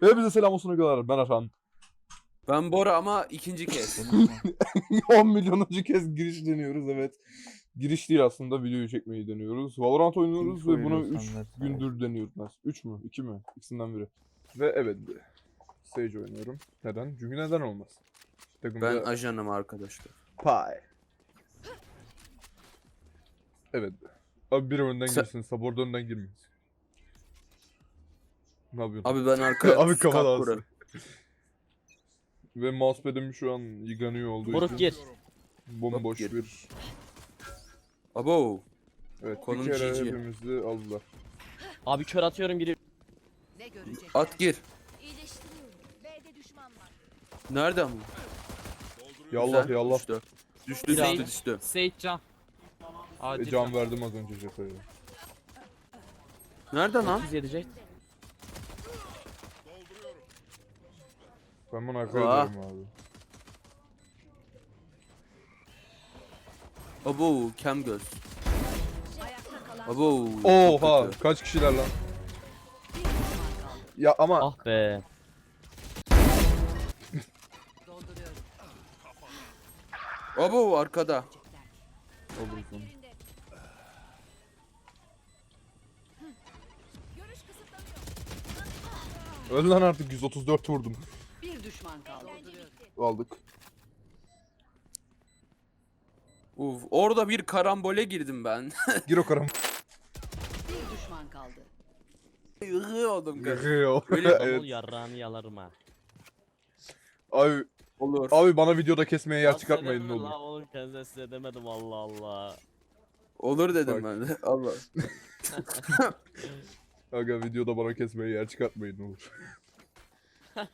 Hepinize selam olsun arkadaşlar. Ben Erhan. Ben Bora ama ikinci kez. 10 milyonuncu kez giriş deniyoruz evet. Giriş değil aslında videoyu çekmeyi deniyoruz. Valorant oynuyoruz İlk ve bunu oyunu 3 sandım. gündür deniyoruz. 3 mü? 2 mi? İkisinden biri. Ve evet Sage oynuyorum. Neden? Çünkü neden olmaz? Takımda ben ajanım arkadaşlar. Pie. Evet. Abi biri önden Sen- girsin. Sabor da önden girmeyiz. Ne yapıyorsun? Abi ben arkaya Abi kafa kalk dağılsın. kurarım. Ve mousepad'im şu an yıkanıyor olduğu Moruk için gir. bomboş Gir. bir Abo. Evet, Konum bir kere GG. hepimizi aldılar. Abi kör atıyorum giriyor. Ne görecek? At gir. İyileştiriyorum. B'de düşman var. Nerede ama? Yallah Güzel, yallah. Düştü. Düştü Bir düştü düştü. Seyit can. E, Acil can verdim az önce Jeffa'ya. Nerede lan? 107 Ben bunu arkaya Aa. ederim abi. Abo kem göz. Abo. çok Oha kötü. kaç kişiler lan? Ya ama Ah be. Abo arkada. olursun. Öl lan artık 134 vurdum. Bir düşman kaldı. Aldık. Uf, orada bir karambole girdim ben. Gir o karam. Bir düşman kaldı. Yığı oldum karı. Giriyor. Öyle yarrağını yalarım ha. Abi, Olur. abi bana videoda kesmeye yer çıkartmayın ne olur. lan oğlum kendinize size demedim Allah Allah. Olur dedim Bak. ben de. Allah. Aga videoda bana kesmeye yer çıkartmayın ne olur.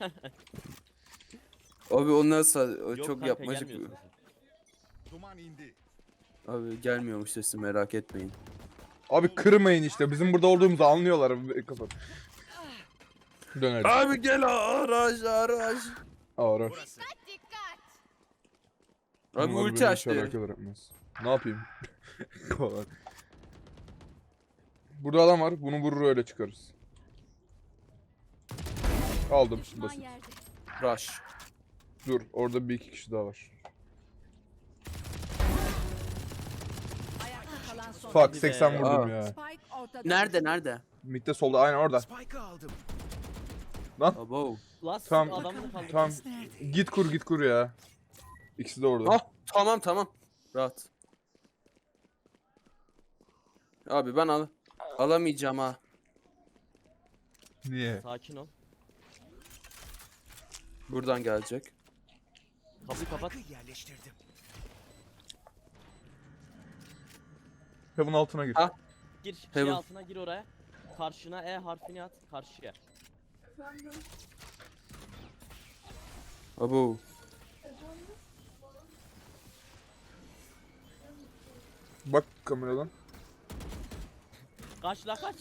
Abi o nasıl? O Yok çok kanka, yapmacık. gelmiyorsun sen. Abi gelmiyormuş sesi merak etmeyin. Abi kırmayın işte bizim burada olduğumuzu anlıyorlar. Kapat. Dönelim. Abi gel araç araç. Ağır. Abi Bunlar ulti hiç açtı. etmez. Ne yapayım? Kolay. Burada adam var. Bunu vurur öyle çıkarız. Aldım. Basit. Rush. Dur. Orada bir iki kişi daha var. Ayakta kalan son. Fuck Hadi 80 be. vurdum Aa. ya. Spike ortada. Nerede nerede? Mid'de solda aynen orada. Abo. Lan adamını kaldır. Tamam. Git kur git kur ya. İkisi de orada. Ah tamam tamam. Rahat. Abi ben al alamayacağım ha. Niye? Sakin ol. Buradan gelecek. Kapıyı kapat. Heaven altına gir. Ah. Gir şey Heaven. altına gir oraya. Karşına E harfini at. Karşıya. Abo. Bak kameradan. Kaç la kaç.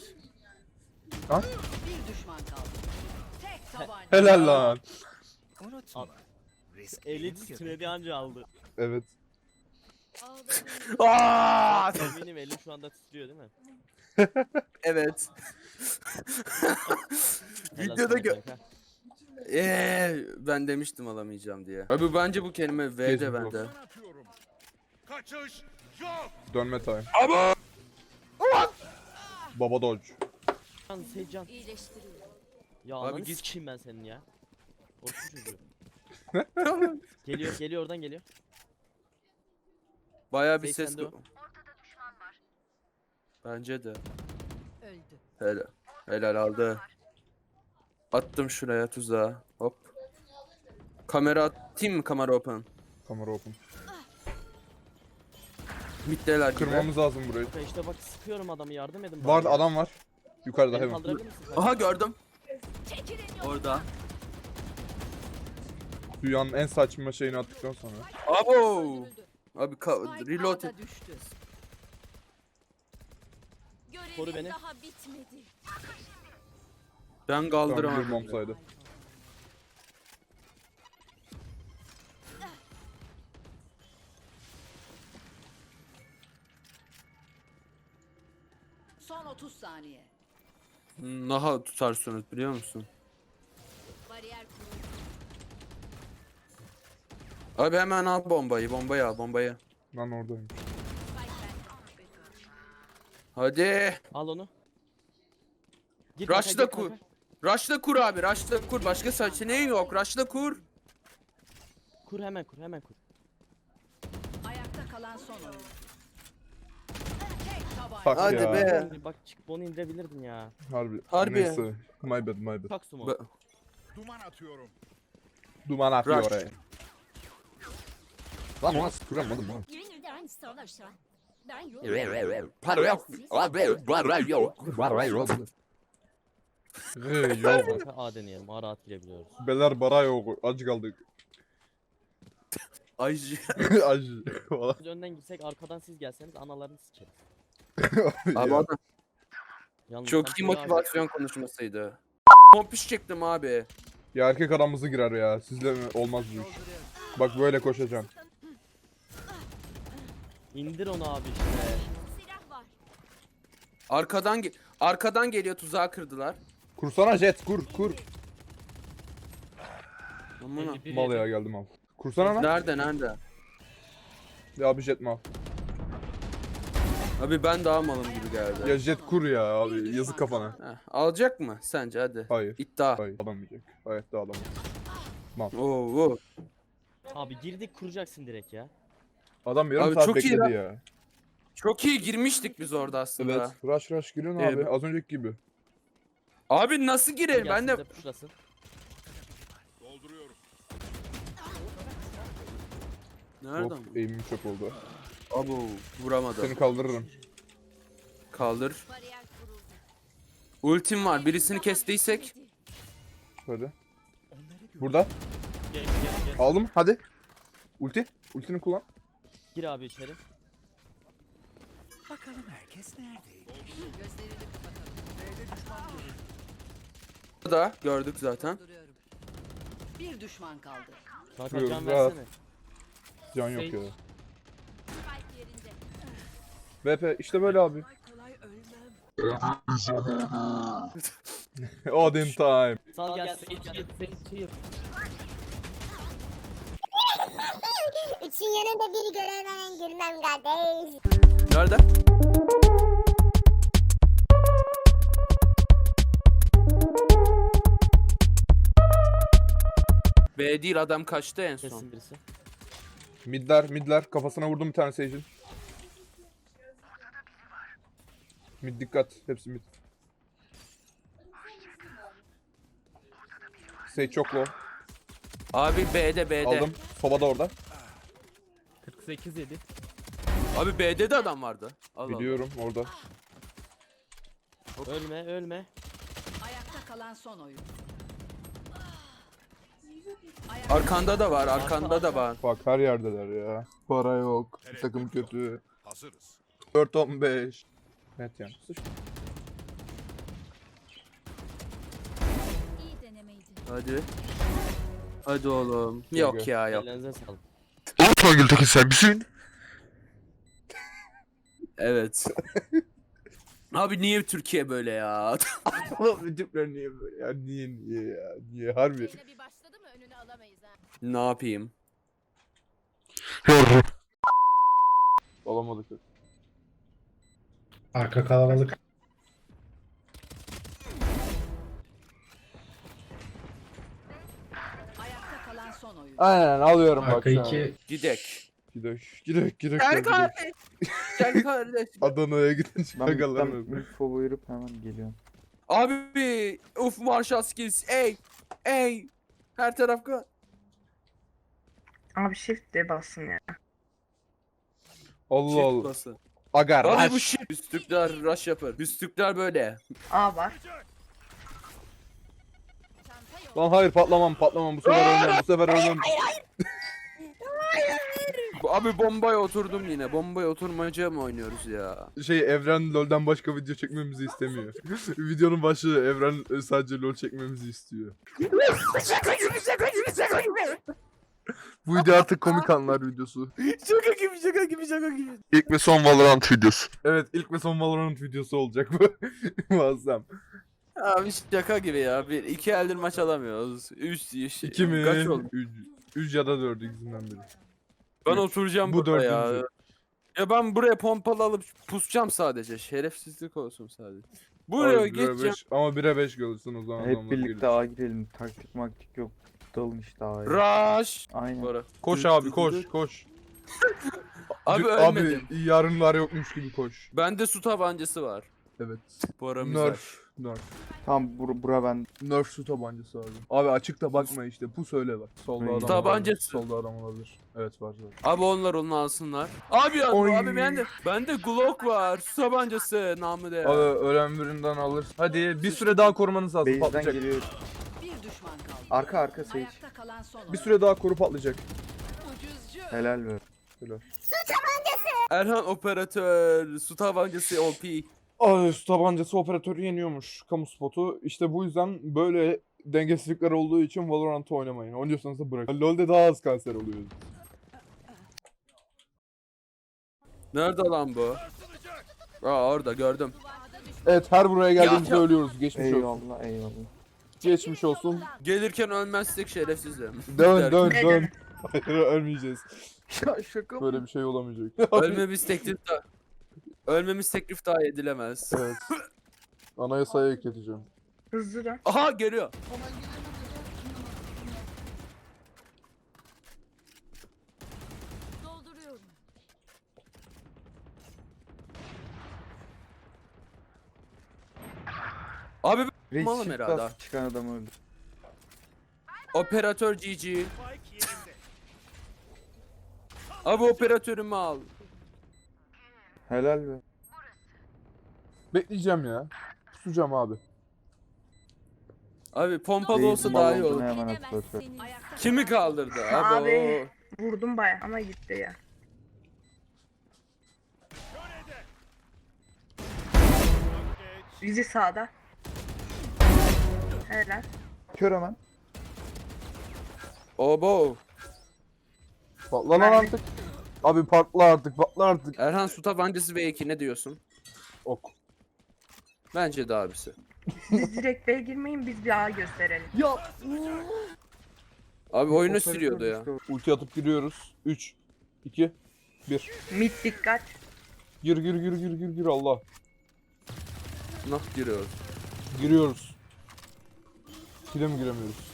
Bir düşman kaldı. Tek tabanca. Helal lan. Al. Eli titredi anca aldı. Evet. Aa! Eminim eli şu anda titriyor değil mi? Evet. Videoda gö-. Eee ben demiştim alamayacağım diye. Abi bence bu kelime V'de Kesin bende. Dönme time. Abo! Baba dodge. Can Secan. İyileştiriyorum. Ya Abi ananı git. sikeyim ben senin ya. Orası çocuğu. geliyor geliyor oradan geliyor. Bayağı bir ses. 80'de o. Bence de. Öldü. Helal. Helal aldı. Attım şuraya tuzağa. Hop. Kamera atayım mı kamera open? Kamera open. Bittiler gibi. Kırmamız lazım burayı. Kanka işte bak sıkıyorum adamı yardım edin. Var bana adam var. Yukarıda Beni hemen. kaldırabilir misin? kanka? Aha gördüm. Orada. Dünyanın en saçma şeyini attıktan sonra. Abo! Abi ka- Spike reload A'da düştü. Koru beni. Daha bitmedi. Ben kaldıramam. Tamam, saydı. Son 30 saniye. Hmm, Naha tutarsınız biliyor musun? Bariyer kuruldu. Abi hemen al bombayı, bombayı al, bombayı. Lan oradaymış. Hadi. Al onu. Gir Rush'la kanka, gir kur. kanka. Rush'la kur abi, rush'la kur. Başka seçeneği yok. Rush'la kur. Kur hemen kur hemen kur. Ayakta kalan son oyun. Tek tabanca. Fuck Hadi ya. be. Oğlum, Bak çıkıp onu indirebilirdin ya. Harbi. Harbi. Neyse. My bad my bad. Tak sumo. Be- Duman atıyorum. Duman atıyor Rush. oraya. Lan o nasıl kuramadım lan. Yine de aynısı arkadaşlar. Ben yok. Hey yo. Kanka A deneyelim. A rahat girebiliyoruz. Beler bara yok. Acı kaldık. Acı. Valla. Biz önden gitsek arkadan siz gelseniz analarını sikeriz. abi adam Yalnız çok iyi motivasyon konuşmasıydı. Pompiş çektim abi. ya erkek aramızı girer ya. Sizle mi? olmaz bu iş. Bak böyle koşacağım. İndir onu abi işte. Silah var. Arkadan ge- arkadan geliyor tuzağı kırdılar. Kursana jet kur kur. 51 Mal ya geldim al. Kursana lan. Nerede nerede? Ya bir jet mal. Abi ben daha malım gibi geldi. Ya jet kur ya abi. Yazık kafana. Heh, alacak mı sence hadi? Hayır. İddia. Hayır. Alamayacak. Hayatta alamaz. Oo, oo. Abi girdik kuracaksın direkt ya. Adam yarım Abi saat çok iyi bekledi ya. Çok iyi girmiştik biz orada aslında. Evet. Rush rush giriyorsun Ee, abi. Az önceki gibi. Abi nasıl girelim? Ben de. Dolduruyorum. Nereden? Hop eğimim çok oldu. Abo vuramadı. Seni kaldırırım. Kaldır. Bariyer kuruldu. Ultim var. Birisini kestiysek. Hadi. Burada. Gel gel gel. Aldım. Hadi. Ulti. Ultini kullan. Gir abi içeri. Bakalım herkes nerede? Gözlerini kapatalım. Da gördük zaten. Duruyorum. Bir düşman kaldı. Kanka can rahat. versene. Can yok ya. VP işte böyle abi. Odin time. Sal gel. Sage gel. İçin yanında biri göremem gülmem kardeş. Nerede? B değil adam kaçtı en son. Kesin birisi. Midler midler. Kafasına vurdum bir tane Sage'in. Mid dikkat. Hepsi mid. Sage çok low. Abi B'de B'de. Aldım. Soba da orada. 48 yedi. Abi B'de de adam vardı. Allah Allah. Biliyorum orada. Ölme ölme. Ayakta kalan son oyun. Ayakta Arkanda da var, arkanda da var. Bak her yerdeler ya. Para yok. Takım kötü. Hazırız. 4-15. Evet yani. Sıç. iyi denemeydi. Hadi. Hadi oğlum. Yok ya yok. Ellerinize sağlık. Gültekin sen misin? Evet. Abi niye Türkiye böyle ya? Oğlum Türkler niye böyle ya? Niye niye ya? Niye harbi? Yine bir başladı mı önünü alamayız ha. ne yapayım? Olamadık. Arka kalabalık. Aynen alıyorum bak Arka şu an. iki. Gidek. Gidek gidek gidek. Gel gidek. kardeş. Gel kardeş. Adana'ya gidin Ben midden info buyurup hemen geliyorum. Abi uf Marshall skills. Ey. Ey. Her taraf ka- Abi shift de bassın ya. Allah Shift Allah. bası. Agar. Abi bu rush. shit. Biz Türkler rush yapar. Biz Türkler böyle. A var. Lan hayır patlamam patlamam bu sefer ölmem bu sefer ölmem. Bu- Abi bombaya oturdum yine. Bombaya oturmaca mı oynuyoruz ya? Şey Evren LoL'den başka video çekmemizi istemiyor. Videonun başlığı Evren e, sadece LoL çekmemizi istiyor. Bu video artık komik anlar videosu. şaka gibi şaka gibi şaka gibi. İlk ve son Valorant videosu. Evet ilk ve son Valorant videosu olacak bu. Muazzam. Abi şaka gibi ya. Bir iki eldir maç alamıyoruz. Üç iş. İki mi? Kaç oldu? Üç, üç ya da dördü ikisinden biri. Ben Üç. oturacağım Bu burada ya. dördüncü. Ya ben buraya pompalı alıp pusacağım sadece. Şerefsizlik olsun sadece. Buraya Abi, bire geçeceğim. beş- ama 1'e 5 gelirsin o zaman. Hep adamlar birlikte gelir. A girelim. Taktik maktik yok. Dalın işte A'ya. Rush. Aynen. Bora. Koş abi koş koş. Abi Dü- ölmedim. Abi yarınlar yokmuş gibi koş. Bende su tabancası var. Evet. Bora Müzer. Nerf. Nerf. Tam bur bura ben. Nerf su tabancası abi. Abi açıkta bakma işte. Bu söyle bak. Solda Su adam tabancası. olabilir. Solda adam olabilir. Evet var var. Abi onlar onu alsınlar. Abi ya Oy. abi bende bende Glock var. Su tabancası namı değer. Abi ölen birinden alır. Hadi bir süre daha korumanız lazım. Base'den Patlayacak. geliyor. Bir düşman kaldı. Arka arka Sage. Bir süre daha koru patlayacak. Ucuzcu. Helal be. Erhan operatör. Su tabancası OP. Abi su tabancası operatörü yeniyormuş. Kamu spotu. İşte bu yüzden böyle dengesizlikler olduğu için Valorant'ı oynamayın. Oynuyorsanız da bırakın. LoL'de daha az kanser oluyor. Nerede lan bu? Aa orada gördüm. Evet her buraya geldiğimizde Ya- ölüyoruz. Geçmiş olsun. Eyvallah eyvallah. Geçmiş olsun. Gelirken ölmezsek şerefsizim. Dön dön dön. Hayır ölmeyeceğiz. Ya şaka mı? Böyle bir şey olamayacak. Ölmemiz teklif daha... Ölmemiz teklif daha edilemez. evet. Anayasaya ekleteceğim. Hızlı dön. Aha geliyor. Dolduruyorum. Abi Reis Malım shift herhalde çıkan adam öldü. operatör GG. Abi operatörümü al. Helal be. Bekleyeceğim ya. Susacağım abi. Abi pompalı Reis olsa daha iyi olur. hemen Kimi kaldırdı? Abi. Abi. Vurdum baya ama gitti ya. Bizi sağda. Helal. Kör hemen. Obo. Patla lan artık. Abi patla artık patla artık. Erhan su tabancası V2 ne diyorsun? Ok. Bence de abisi. Siz direkt B'ye girmeyin biz bir A gösterelim. Abi oyunu sürüyordu ya. Ulti atıp giriyoruz. 3, 2, 1. Mid dikkat. Gir gir gir gir gir gir Allah. Nah giriyoruz. Giriyoruz. Kile mi giremiyoruz?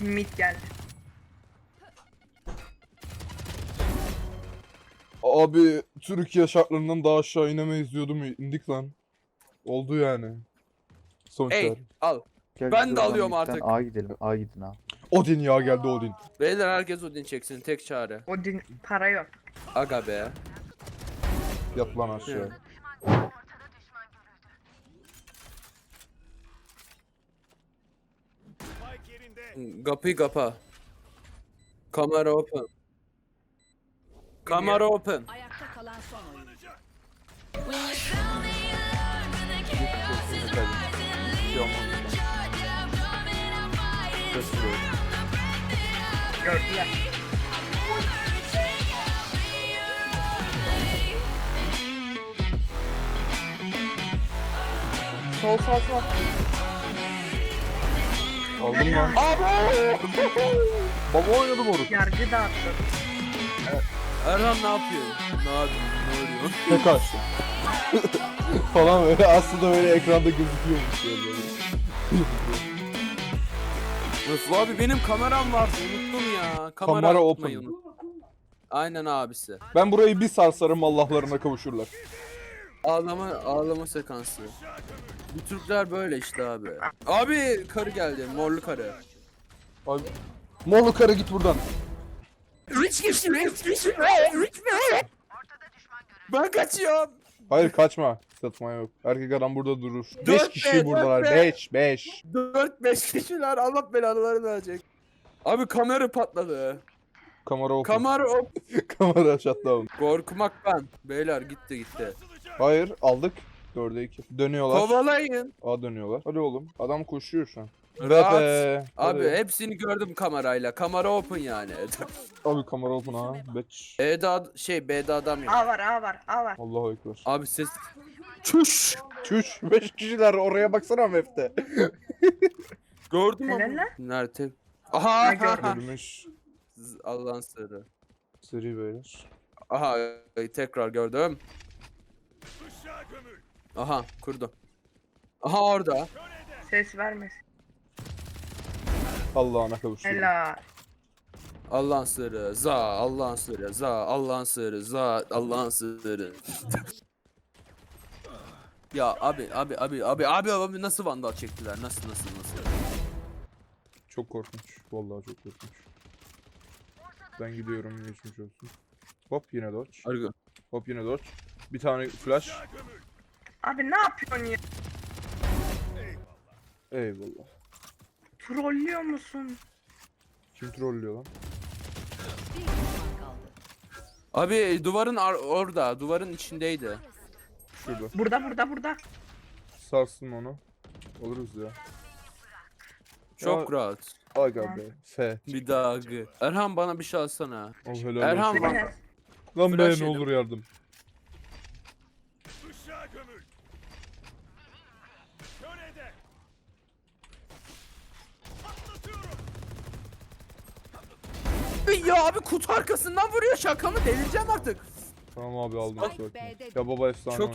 Mid geldi. Abi Türkiye şartlarından daha aşağı inemeyiz diyordum indik lan. Oldu yani. Sonuçlar. Ey al. Gel Ben biz de oradan alıyorum midden artık. A gidelim. A gidin A. Odin ya geldi Odin. Beyler herkes Odin çeksin tek çare. O din para yok. Aga be. Yat lan aşağı. Kapıyı kapa. Kamera open. Kamera open. Ayakta kalan son. Gördüler. Sol sol sol. Aldım lan. Baba oynadım onu. Yargı dağıttı. Erhan ne yapıyor? Ne yapıyor? Ne oluyor? Tek açtım. Falan öyle aslında öyle ekranda gözüküyormuş yani. Öf abi benim kameram vardı unuttum ya. Kamera, Kamera open. Aynen abisi. Ben burayı bir sarsarım Allah'larına kavuşurlar. Ağlama ağlama sekansı. Bu Türkler böyle işte abi. Abi karı geldi. Morlu karı. Abi. Morlu karı git buradan. Ben kaçıyorum. Hayır kaçma. Satma yok. Erkek adam burada durur. 5 Dört kişi be, buradalar. dört be. 5 5. 4-5 kişiler Allah belalarını verecek. Abi kamera patladı. Kamera open. Kamera op. Kamera shutdown. Korkmak ben. Beyler gitti gitti. Hayır aldık. 4'e 2. Dönüyorlar. Kovalayın. A dönüyorlar. Hadi oğlum. Adam koşuyor şu an. Rahat. Be. Abi Hadi. hepsini gördüm kamerayla. Kamera open yani. Abi kamera open ha. Bitch. E'de ad- şey B'de adam yok. A var A var A var. Allahu ekber. Abi ses... Çüş! Çüş 5 kişiler oraya baksana map'te. Gördüm ama. lan. Nerede? Aha! Aha. Ölmüş. Allah'ın sırrı. Seri beyler. Aha e, tekrar gördüm. Aha kurdu. Aha orada. Ses vermesin. Allah'ına kavuşuyorum. Helal. Allah'ın sırrı. Za Allah'ın sırrı. Za Allah'ın sırrı. Za Allah'ın sırrı. ya abi abi abi abi abi abi nasıl vandal çektiler? Nasıl nasıl nasıl? Çok korkunç. Vallahi çok korkunç. Ben gidiyorum geçmiş olsun. Hop yine dodge. Argo. Hop yine dodge. Bir tane flash. Abi ne yapıyorsun ya? Eyvallah. Trollüyor musun? Kim trollüyor lan? Abi duvarın ar- orada. Duvarın içindeydi. Şurada. Burada burada burada. Sarsın onu. Oluruz ya. Çok Ya- rahat. Aga be. F. Bir daha. gı. Erhan bana bir şey alsana. Oh, helal Erhan olsun. Lan be Flash ne yedim. olur yardım. Ya abi kutu arkasından vuruyor şaka mı? Delireceğim artık. Tamam abi aldım Spike sakin. B'de Ya baba efsane Çok.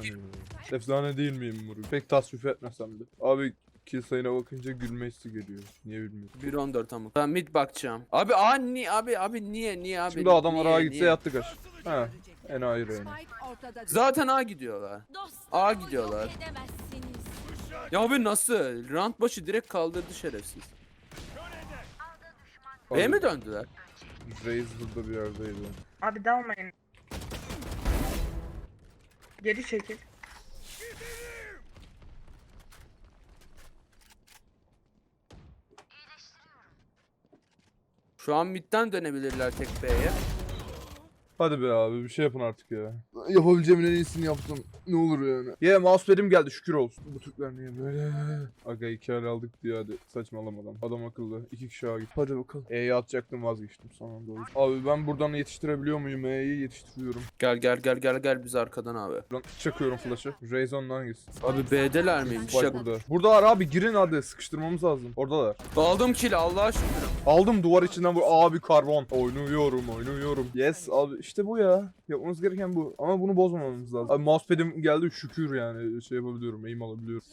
Efsane değil miyim Muru? Pek tasvip etmesem de. Abi kill sayına bakınca gülme hissi geliyor. Niye bilmiyorum. 1.14 ama. Ben mid bakacağım. Abi aa ni abi abi niye niye abi? Şimdi adam niye, araya gitse niye? yattı kaç. Ha. En ayrı yani. Spike ortada düştü. Zaten A gidiyorlar. A gidiyorlar. Ya abi nasıl? Round başı direkt kaldırdı şerefsiz. B mi döndüler? Reis burada bir yerdeydi. Abi dalmayın. Geri çekil. Şu an midden dönebilirler tek B'ye. Hadi be abi bir şey yapın artık ya. Yapabileceğimin en iyisini yaptım. Ne olur yani. Ya mousepad'im geldi şükür olsun. Bu Türkler niye böyle? Aga iki el aldık diye hadi saçmalamadan. Adam akıllı. iki kişi ağa git. Hadi bakalım. E'yi atacaktım vazgeçtim son anda. o yüzden. Abi ben buradan yetiştirebiliyor muyum? E'yi yetiştiriyorum. Gel gel gel gel gel biz arkadan abi. Buradan çakıyorum flash'ı. Razeon'dan gitsin. Abi B'deler miymiş? Bak burada. Buradalar abi girin hadi sıkıştırmamız lazım. Oradalar. Aldım kill Allah'a şükür. Aldım duvar içinden bu abi karbon. Oynuyorum oynuyorum. Yes abi işte bu ya. Yapmamız gereken bu. Ama bunu bozmamamız lazım. Abi mousepad'im geldi şükür yani şey yapabiliyorum aim alabiliyorum.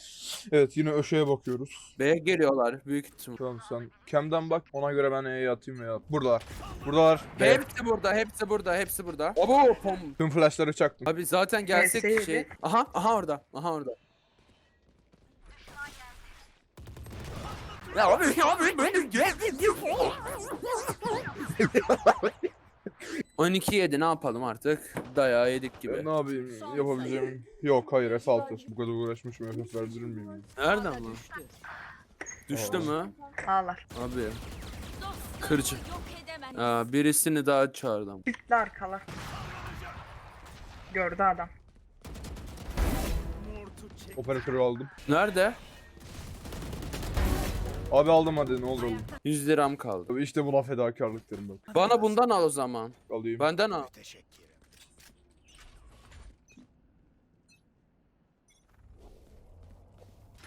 Evet yine öşeye bakıyoruz. B'ye geliyorlar büyük ihtimal. Tamam sen Cam'den bak ona göre ben E'ye atayım veya Buradalar. Buradalar. B. Hepsi burada, hepsi burada, hepsi burada. Abo pom. Tüm flashları çaktım. Abi zaten gelsek Gelseydi. şey. Aha, aha orada. Aha orada. Ya abi, ya abi beni geldi. 12 yedi ne yapalım artık? Dayağı yedik gibi. Ne yapayım yapabileceğim. Yok hayır F6. Bu kadar uğraşmışım F verdirir miyim? Nereden bu? Düştü mü? Ağlar. Abi. Kırıcı. Aa, birisini daha çağırdım. Bitti arkalar. Gördü adam. Operatörü aldım. Nerede? Abi aldım hadi ne olur oğlum. 100 liram kaldı. Abi işte buna fedakarlık derim bak. Bana bundan al o zaman. Alayım. Benden al. Teşekkür.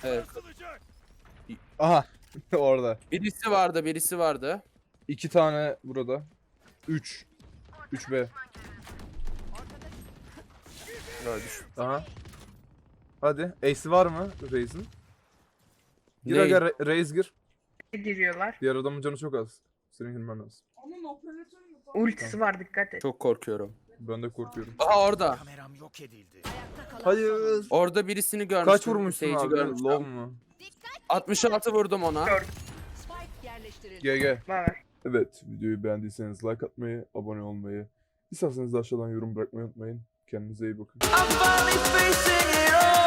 Evet. Aha orada. Birisi vardı, birisi vardı. İki tane burada. Üç. Üç B. Aha. Hadi. Ace'i var mı Raze'in? Gir Ney? aga Raze gir. Giriyorlar. Diğer adamın canı çok az. Senin girmen lazım. Ultisi var dikkat et. Çok korkuyorum. Ben de korkuyorum. Aha orada. Kameram yok edildi. Hayır. Orada birisini görmüştüm. Kaç vurmuşsun Sage'i abi? görmüştüm. Low mu? 66 vurdum ona. Spike yerleştirildi. GG. Evet videoyu beğendiyseniz like atmayı, abone olmayı, isterseniz de aşağıdan yorum bırakmayı unutmayın. Kendinize iyi bakın. I'm finally facing it all,